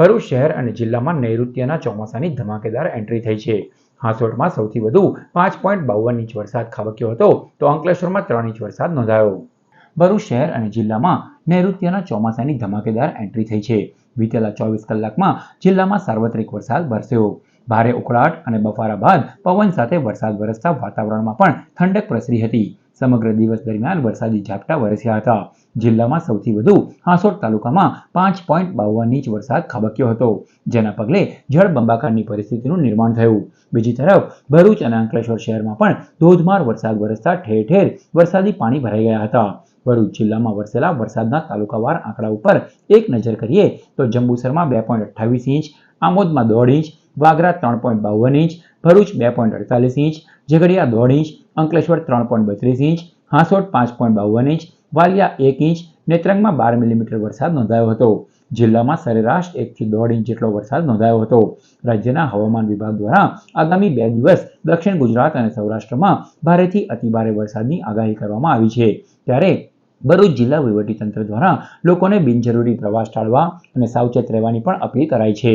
ભરૂચ શહેર અને જિલ્લામાં નૈઋત્યના ચોમાસાની ધમાકેદાર એન્ટ્રી થઈ છે. હાંસોટમાં સૌથી વધુ પાંચ પોઈન્ટ બાવન ઇંચ વરસાદ ખાબક્યો હતો, તો અંકલેશ્વરમાં ત્રણ ઇંચ વરસાદ નોંધાયો. ભરૂચ શહેર અને જિલ્લામાં નૈઋત્યના ચોમાસાની ધમાકેદાર એન્ટ્રી થઈ છે. વિતેલા ચોવીસ કલાકમાં જિલ્લામાં સાર્વત્રિક વરસાદ વરસ્યો. ભારે ઉકળાટ અને બફારા બાદ પવન સાથે વરસાદ વરસતા વાતાવરણમાં પણ ઠંડક પ્રસરી હતી. સમગ્ર દિવસ દરમિયાન વરસાદી ઝાપટા વરસ્યા હતા. જિલ્લામાં સૌથી વધુ હાંસોટ તાલુકામાં પાંચ પોઈન્ટ બાવન ઇંચ વરસાદ ખાબક્યો હતો. જેના પગલે જળબંબાકારની પરિસ્થિતિનું નિર્માણ થયું. બીજી તરફ, ભરૂચ અને અંકલેશ્વર શહેરમાં પણ ધોધમાર વરસાદ વરસતા ઠેર ઠેર વરસાદી પાણી ભરાઈ ગયા હતા. ભરૂચ જિલ્લામાં વરસેલા વરસાદના તાલુકાવાર આંકડા ઉપર એક નજર કરીએ તો જંબુસરમાં બે પોઈન્ટ અઠ્ઠાવીસ ઇંચ, આમોદમાં દોઢ ઇંચ, વાગરા ત્રણ પોઈન્ટ બાવન ઇંચ, ભરૂચ બે પોઈન્ટ અડતાલીસ ઇંચ, ઝઘડિયા દોઢ ઇંચ, અંકલેશ્વર ત્રણ પોઈન્ટ બત્રીસ ઇંચ, હાંસોટ પાંચ પોઈન્ટ બાવન ઇંચ વાલિયા એક ઇંચ, નેત્રંગમાં બાર મિલીમીટર વરસાદ નોંધાયો હતો. જિલ્લામાં સરેરાશ એકથી દોઢ ઇંચ જેટલો વરસાદ નોંધાયો હતો. રાજ્યના હવામાન વિભાગ દ્વારા આગામી બે દિવસ દક્ષિણ ગુજરાત અને સૌરાષ્ટ્રમાં ભારેથી અતિભારે વરસાદની આગાહી કરવામાં આવી છે. ત્યારે ભરૂચ જિલ્લા વહીવટીતંત્ર દ્વારા લોકોને બિનજરૂરી પ્રવાસ ટાળવા અને સાવચેત રહેવાની પણ અપીલ કરાઈ છે.